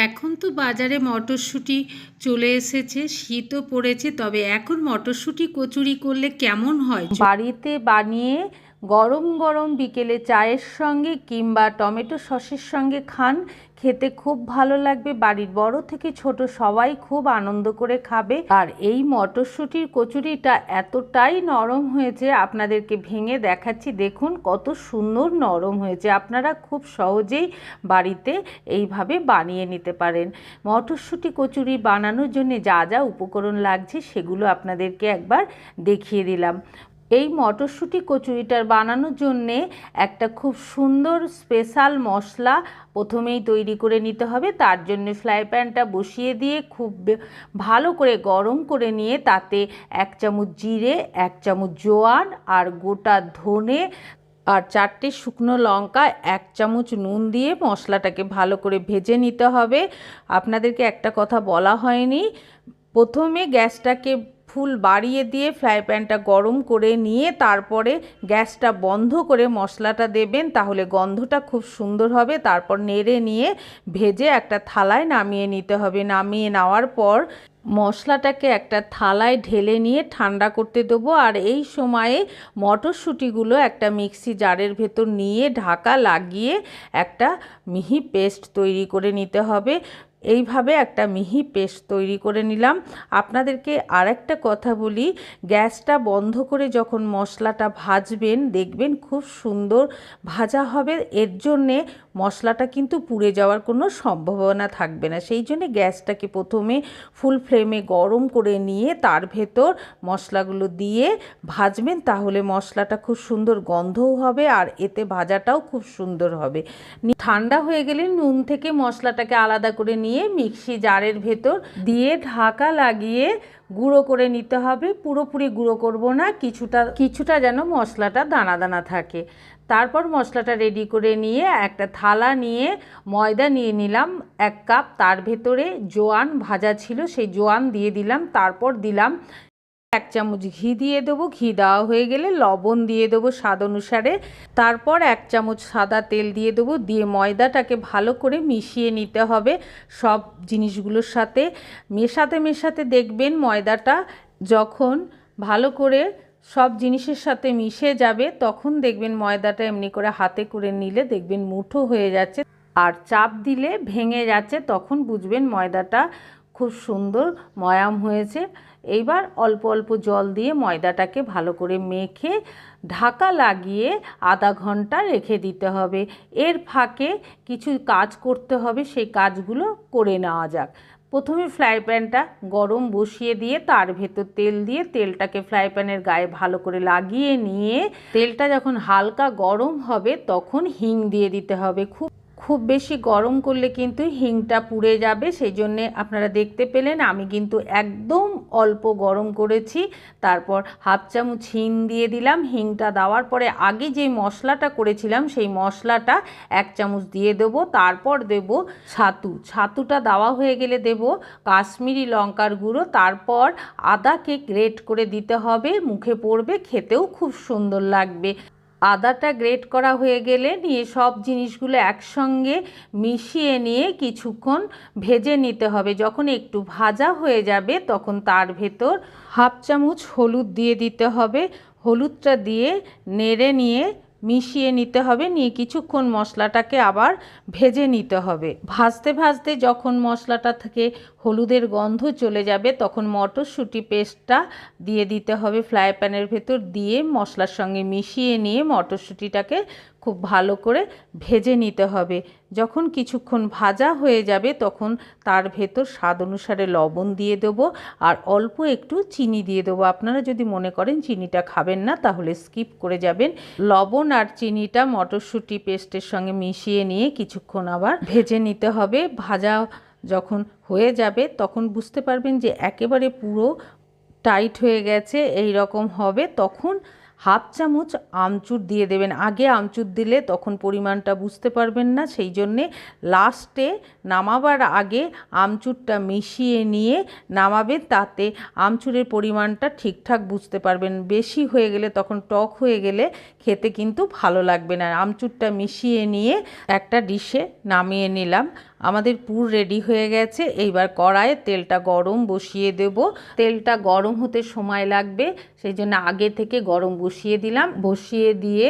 এখন তো বাজারে মটরশুঁটি চলে এসেছে, শীতও পড়েছে, তবে এখন মটরশুঁটি কচুরি করলে কেমন হয়? বাড়িতে বানিয়ে গরম গরম বিকেলে চায়ের সঙ্গে কিংবা টমেটো সসের সঙ্গে খান খেতে খুব ভালো লাগবে। বাড়ির বড় থেকে ছোট সবাই খুব আনন্দ করে খাবে। আর এই মটরশুঁটির কচুরিটা এতটাই নরম হয়েছে, আপনাদেরকে ভেঙে দেখাচ্ছি। দেখুন কত সুন্দর নরম হয়েছে। আপনারা খুব সহজেই বাড়িতে এইভাবে বানিয়ে নিতে পারেন। মটরশুঁটি কচুরি বানানোর জন্য যা যা উপকরণ লাগছে, সেগুলো আপনাদেরকে একবার দেখিয়ে দিলাম। এই মটরশুঁটি কচুরিটার বানানোর জন্যে একটা খুব সুন্দর স্পেশাল মশলা প্রথমেই তৈরি করে নিতে হবে। তার জন্য ফ্রাই প্যানটা বসিয়ে দিয়ে খুব ভালো করে গরম করে নিয়ে তাতে এক চামচ জিরে, এক চামচ জোয়ান আর গোটা ধনে আর চারটে শুকনো লঙ্কা, এক চামচ নুন দিয়ে মশলাটাকে ভালো করে ভেজে নিতে হবে। আপনাদেরকে একটা কথা বলা হয়নি। প্রথমে গ্যাসটাকে ফুল বাড়িয়ে দিয়ে ফ্রাই প্যানটা গরম করে নিয়ে তারপরে গ্যাসটা বন্ধ করে মশলাটা দেবেন, তাহলে গন্ধটা খুব সুন্দর হবে। তারপর নেড়ে নিয়ে ভেজে একটা থালায় নামিয়ে নিতে হবে। নামিয়ে নেওয়ার পর মশলাটাকে একটা থালায় ঢেলে নিয়ে ঠান্ডা করতে দেবো। আর এই সময়ে মটরশুঁটিগুলো একটা মিক্সি জারের ভেতর নিয়ে ঢাকা লাগিয়ে একটা মিহি পেস্ট তৈরি করে নিতে হবে। এইভাবে একটা মিহি পেস্ট তৈরি করে নিলাম। আপনাদেরকে আরেকটা কথা বলি, গ্যাসটা বন্ধ করে যখন মশলাটা ভাজবেন, দেখবেন খুব সুন্দর ভাজা হবে। এর জন্যে মশলাটা কিন্তু পুড়ে যাওয়ার কোনো সম্ভাবনা থাকবে না। সেই জন্যে গ্যাসটাকে প্রথমে ফুল ফ্লেমে গরম করে নিয়ে তার ভেতর মশলাগুলো দিয়ে ভাজবেন, তাহলে মশলাটা খুব সুন্দর গন্ধও হবে আর এতে ভাজাটাও খুব সুন্দর হবে। ঠান্ডা হয়ে গেলে নুন থেকে মশলাটাকে আলাদা করে নিয়ে মিক্সি জারের ভেতর দিয়ে ঢাকা লাগিয়ে গুঁড়ো করে নিতে হবে। পুরোপুরি গুঁড়ো করব না, কিছুটা কিছুটা যেন মশলাটা দানা দানা থাকে। তারপর মশলাটা রেডি করে নিয়ে একটা থালা নিয়ে ময়দা নিয়ে নিলাম, এক কাপ। তার ভেতরে জোয়ান ভাজা ছিল, সেই জোয়ান দিয়ে দিলাম। তারপর দিলাম এক চামচ ঘি দিয়ে দেবো। ঘি দেওয়া হয়ে গেলে লবণ দিয়ে দেবো স্বাদ অনুসারে। তারপর এক চামচ সাদা তেল দিয়ে দেবো। দিয়ে ময়দাটাকে ভালো করে মিশিয়ে নিতে হবে সব জিনিসগুলোর সাথে। মেশাতে মেশাতে দেখবেন ময়দাটা যখন ভালো করে সব জিনিসের সাথে মিশে যাবে, তখন দেখবেন ময়দাটা এমনি করে হাতে করে নিলে দেখবেন মুঠো হয়ে যাচ্ছে। আর চাপ দিলে ভেঙে যাচ্ছে, তখন বুঝবেন ময়দাটা খুব সুন্দর ময়াম হয়েছে। এইবার অল্প অল্প জল দিয়ে ময়দাটাকে ভালো করে মেখে ঢাকা লাগিয়ে আধা ঘণ্টা রেখে দিতে হবে। এর ফাঁকে কিছু কাজ করতে হবে, সেই কাজগুলো করে নেওয়া যাক। প্রথমে ফ্রাই প্যানটা গরম বসিয়ে দিয়ে, তার ভেতর তেল দিয়ে তেলটাকে ফ্রাই প্যানের গায়ে ভালো করে লাগিয়ে নিয়ে, তেলটা যখন হালকা গরম হবে তখন হিং দিয়ে দিতে হবে। খুব খুব বেশি গরম করলে কিন্তু হিংটা পুড়ে যাবে সেই জন্যে আপনারা দেখতে পেলেন আমি কিন্তু একদম অল্প গরম করেছি। তারপর হাফ চামচ হিং দিয়ে দিলাম। হিংটা দেওয়ার পরে আগে যে মশলাটা করেছিলাম, সেই মশলাটা এক চামচ দিয়ে দেবো। তারপর দেব ছাতু। ছাতুটা দেওয়া হয়ে গেলে দেব কাশ্মীরি লঙ্কার গুঁড়ো। তারপর আদাকে গ্রেট করে দিতে হবে। মুখে পড়বে, খেতেও খুব সুন্দর লাগবে। আদাটা গ্রেট করা হয়ে গেলে নিয়ে সব জিনিসগুলো একসঙ্গে মিশিয়ে নিয়ে কিছুক্ষণ ভেজে নিতে হবে। যখন একটু ভাজা হয়ে যাবে তখন তার ভেতর হাফ চামচ হলুদ দিয়ে দিতে হবে। হলুদটা দিয়ে নেড়ে নিয়ে মিশিয়ে নিতে হবে, নিয়ে কিছুক্ষণ মশলাটাকে আবার ভেজে নিতে হবে। ভাজতে ভাজতে যখন মশলাটা থেকে হলুদের গন্ধ চলে যাবে, তখন মটরশুঁটি পেস্টটা দিয়ে দিতে হবে। ফ্রাই প্যানের ভেতর দিয়ে মশলার সঙ্গে মিশিয়ে নিয়ে মটরশুঁটিটাকে খুব ভালো করে ভেজে নিতে হবে। যখন কিছুক্ষণ ভাজা হয়ে যাবে তখন তার ভেতর স্বাদ অনুসারে লবণ দিয়ে দেবো আর অল্প একটু চিনি দিয়ে দেবো। আপনারা যদি মনে করেন চিনিটা খাবেন না তাহলে স্কিপ করে যাবেন। লবণ আর চিনিটা মটরশুঁটি পেস্টের সঙ্গে মিশিয়ে নিয়ে কিছুক্ষণ আবার ভেজে নিতে হবে। ভাজা যখন হয়ে যাবে তখন বুঝতে পারবেন যে একেবারে পুরো টাইট হয়ে গেছে এই রকম হবে। তখন হাফ চামচ আমচুর দিয়ে দেবেন। আগে আমচুর দিলে তখন পরিমাণটা বুঝতে পারবেন না, সেই জন্যে লাস্টে নামাবার আগে আমচুরটা মিশিয়ে নিয়ে নামাবেন, তাতে আমচুরের পরিমাণটা ঠিকঠাক বুঝতে পারবেন। বেশি হয়ে গেলে তখন টক হয়ে গেলে খেতে কিন্তু ভালো লাগবে না। আমচুরটা মিশিয়ে নিয়ে একটা ডিশে নামিয়ে নিলাম। আমাদের পুর রেডি হয়ে গেছে। এইবার কড়াইয়ে তেলটা গরম বসিয়ে দেব। তেলটা গরম হতে সময় লাগবে, সেই জন্য আগে থেকে গরম বসিয়ে দিলাম। বসিয়ে দিয়ে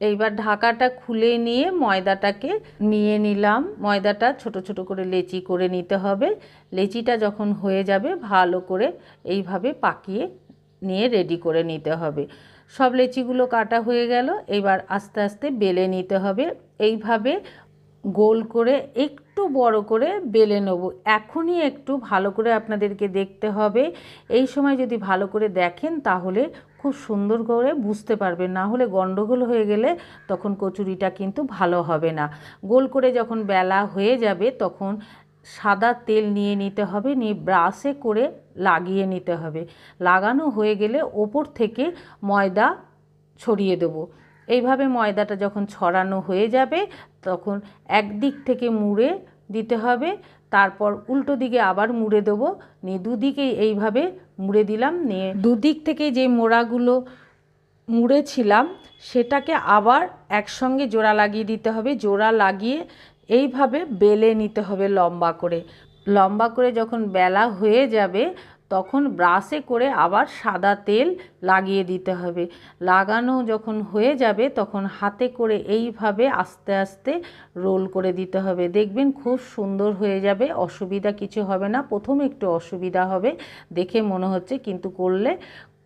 এইবার ঢাকাটা খুলে নিয়ে ময়দাটাকে নিয়ে নিলাম। ময়দাটা ছোট ছোট করে লেচি করে নিতে হবে। লেচিটা যখন হয়ে যাবে, ভালো করে এইভাবে পাকিয়ে নিয়ে রেডি করে নিতে হবে। সব লেচিগুলো কাটা হয়ে গেল। এবার আস্তে আস্তে বেলে নিতে হবে। এইভাবে গোল করে একটু বড় করে বেলে নেব। এখনই একটু ভালো করে আপনাদেরকে দেখতে হবে। এই সময় যদি ভালো করে দেখেন তাহলে খুব সুন্দর করে বুঝতে পারবেন। না হলে গন্ডগোল হয়ে গেলে তখন কচুরিটা কিন্তু ভালো হবে না। গোল করে যখন বেলা হয়ে যাবে তখন সাদা তেল নিয়ে নিতে হবে, নিয়ে ব্রাশে করে লাগিয়ে নিতে হবে। লাগানো হয়ে গেলে ওপর থেকে ময়দা ছড়িয়ে দেবো। এইভাবে ময়দাটা যখন ছড়ানো হয়ে যাবে, তখন একদিক থেকে মুড়ে দিতে হবে। তারপর উল্টো দিকে আবার মুড়ে দেবো। নিয়ে দুদিকেই এইভাবে মুড়ে দিলাম। নিয়ে দুদিক থেকে যে মোড়াগুলো মুড়েছিলাম, সেটাকে আবার একসঙ্গে জোড়া লাগিয়ে দিতে হবে। জোড়া লাগিয়ে এইভাবে বেলে নিতে হবে লম্বা করে। লম্বা করে যখন বেলা হয়ে যাবে তখন ব্রাশে করে আবার সাদা তেল লাগিয়ে দিতে হবে। লাগানো যখন হয়ে যাবে, তখন হাতে করে এইভাবে আস্তে আস্তে রোল করে দিতে হবে। দেখবেন খুব সুন্দর হয়ে যাবে, অসুবিধা কিছু হবে না। প্রথম একটু অসুবিধা হবে, দেখে মনে হচ্ছে, কিন্তু করলে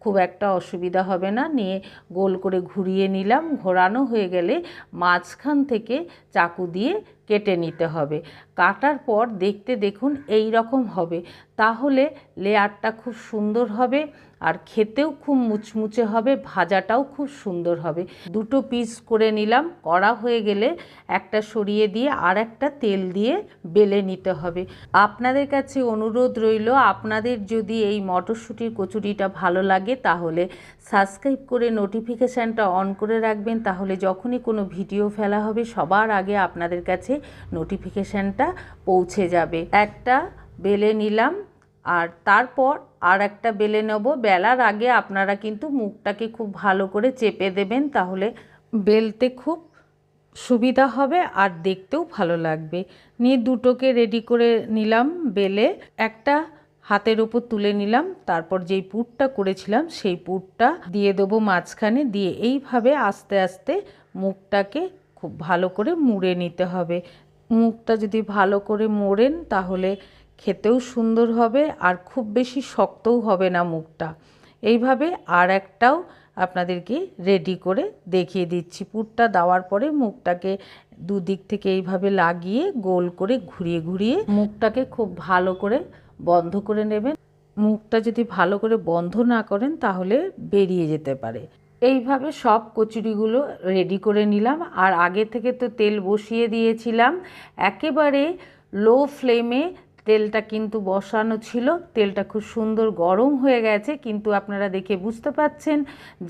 খুব একটা অসুবিধা হবে না। নিয়ে গোল করে ঘুরিয়ে নিলাম। ঘোরানো হয়ে গেলে মাঝখান থেকে চাকু দিয়ে কেটে নিতে হবে। কাটার পর দেখতে দেখুন এই রকম হবে। তাহলে লেয়ারটা খুব সুন্দর হবে। আর খেতেও খুব মুচমুচে হবে, ভাজাটাও খুব সুন্দর হবে। দুটো পিস করে নিলাম করা হয়ে গেলে একটা সরিয়ে দিয়ে আর একটা তেল দিয়ে বেলে নিতে হবে। আপনাদের কাছে অনুরোধ রইল, আপনাদের যদি এই মটরশুঁটির কচুরিটা ভালো লাগে তাহলে সাবস্ক্রাইব করে নোটিফিকেশানটা অন করে রাখবেন, তাহলে যখনই কোনো ভিডিও ফেলা হবে, সবার আগে আপনাদের কাছে নোটিফিকেশানটা পৌঁছে যাবে। একটা বেলে নিলাম, আর তারপর আর একটা বেলে নেব। বেলার আগে আপনারা কিন্তু মুখটাকে খুব ভালো করে চেপে দেবেন, তাহলে বেলতে খুব সুবিধা হবে আর দেখতেও ভালো লাগবে। নিয়ে দুটোকে রেডি করে নিলাম বেলে। একটা হাতের ওপর তুলে নিলাম, তারপর যেই পুরটা করেছিলাম সেই পুরটা দিয়ে দেবো মাঝখানে। দিয়ে এইভাবে আস্তে আস্তে মুখটাকে খুব ভালো করে মুড়ে নিতে হবে। মুখটা যদি ভালো করে মোড়েন, তাহলে খেতেও সুন্দর হবে আর খুব বেশি শক্তও হবে না মুখটা। এইভাবে আর একটাও আপনাদেরকে রেডি করে দেখিয়ে দিচ্ছি। পুরটা দেওয়ার পরে মুখটাকে দুদিক থেকে এইভাবে লাগিয়ে গোল করে ঘুরিয়ে ঘুরিয়ে মুখটাকে খুব ভালো করে বন্ধ করে নেবেন। মুখটা যদি ভালো করে বন্ধ না করেন তাহলে বেরিয়ে যেতে পারে। এইভাবে সব কচুরিগুলো রেডি করে নিলাম। আর আগে থেকে তো তেল বসিয়ে দিয়েছিলাম। একেবারে লো ফ্লেমে তেলটা কিন্তু বসানো ছিল, তেলটা খুব সুন্দর গরম হয়ে গেছে, কিন্তু আপনারা দেখে বুঝতে পাচ্ছেন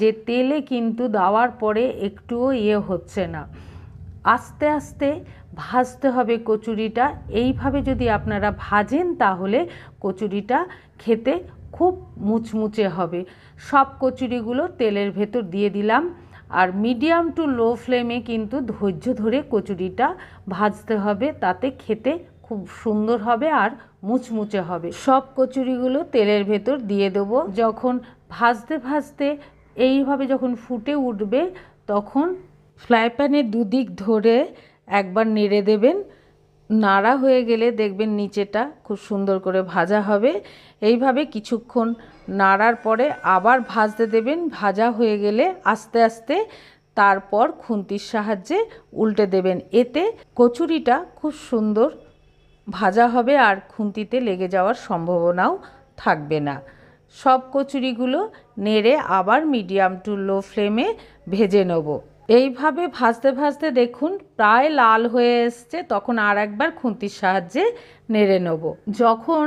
যে তেলে কিন্তু দেওয়ার পরে একটুও ইয়ে হচ্ছে না। আস্তে আস্তে ভাজতে হবে কচুরিটা, এইভাবে যদি আপনারা ভাজেন তাহলে কচুরিটা খেতে খুব মুচমুচে হবে। সব কচুরিগুলো তেলের ভেতর দিয়ে দিলাম, আর মিডিয়াম টু লো ফ্লেমে কিন্তু ধৈর্য ধরে কচুরিটা ভাজতে হবে, তাতে খেতে খুব সুন্দর হবে আর মুচমুচে হবে। সব কচুরিগুলো তেলের ভেতর দিয়ে দেবো। যখন ভাজতে ভাজতে এইভাবে যখন ফুটে উঠবে, তখন ফ্রাই প্যানের দুদিক ধরে একবার নেড়ে দেবেন। নাড়া হয়ে গেলে দেখবেন নিচেটা খুব সুন্দর করে ভাজা হবে। এইভাবে কিছুক্ষণ নাড়ার পরে আবার ভাজতে দেবেন। ভাজা হয়ে গেলে আস্তে আস্তে তারপর খুন্তির সাহায্যে উল্টে দেবেন। এতে কচুরিটা খুব সুন্দর ভাজা হবে আর খুন্তিতে লেগে যাওয়ার সম্ভাবনাও থাকবে না। সব কচুরিগুলো নেড়ে আবার মিডিয়াম টু লো ফ্লেমে ভেজে নেব। এইভাবে ভাজতে ভাজতে দেখুন প্রায় লাল হয়ে এসছে, তখন আর একবার খুন্তির সাহায্যে নেড়ে নেব। যখন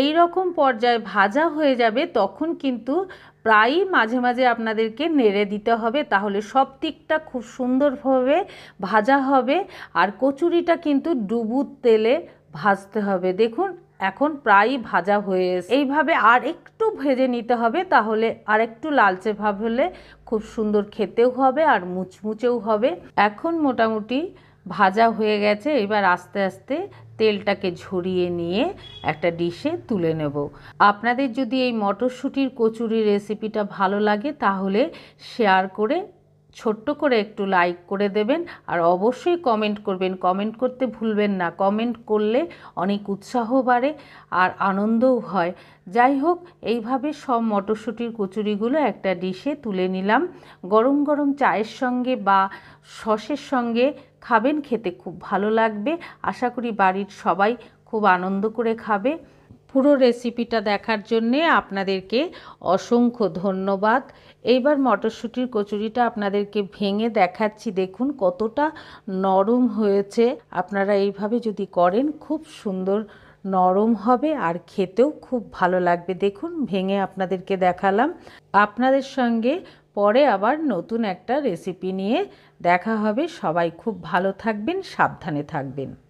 এই রকম পর্যায়ে ভাজা হয়ে যাবে, তখন কিন্তু প্রায়ই মাঝে মাঝে আপনাদেরকে নেড়ে দিতে হবে, তাহলে সব দিকটা খুব সুন্দরভাবে ভাজা হবে। আর কচুরিটা কিন্তু ডুবুর তেলে ভাজতে হবে। দেখুন, এখন প্রায়ই ভাজা হয়ে এইভাবে আর একটু ভেজে নিতে হবে, তাহলে আর একটু লালচে ভাব হলে খুব সুন্দর খেতেও হবে আর মুচমুচেও হবে। এখন মোটামুটি ভাজা হয়ে গেছে, এবার আস্তে আস্তে তেলটাকে ঝরিয়ে নিয়ে একটা ডিশে তুলে নেব। আপনাদের যদি এই মটরশুঁটির কচুরি রেসিপিটা ভালো লাগে, তাহলে শেয়ার করে ছোট্ট করে একটু লাইক করে দেবেন আর অবশ্যই কমেন্ট করবেন। কমেন্ট করতে ভুলবেন না। কমেন্ট করলে অনেক উৎসাহ বাড়ে আর আনন্দও হয়। যাই হোক, এইভাবে সব মটরশুঁটির কচুরিগুলো একটা ডিশে তুলে নিলাম। গরম গরম চায়ের সঙ্গে বা সসের সঙ্গে খাবেন, খেতে খুব ভালো লাগবে। আশা করি বাড়ির সবাই খুব আনন্দ করে খাবে। পুরো রেসিপিটা দেখার জন্যে আপনাদেরকে অসংখ্য ধন্যবাদ। এইবার মটরশুঁটির কচুরিটা আপনাদেরকে ভেঙে দেখাচ্ছি। দেখুন কতটা নরম হয়েছে। আপনারা এইভাবে যদি করেন, খুব সুন্দর নরম হবে আর খেতেও খুব ভালো লাগবে। দেখুন, ভেঙে আপনাদেরকে দেখালাম। আপনাদের সঙ্গে পরে আবার নতুন একটা রেসিপি নিয়ে দেখা হবে। সবাই খুব ভালো থাকবেন, সাবধানে থাকবেন।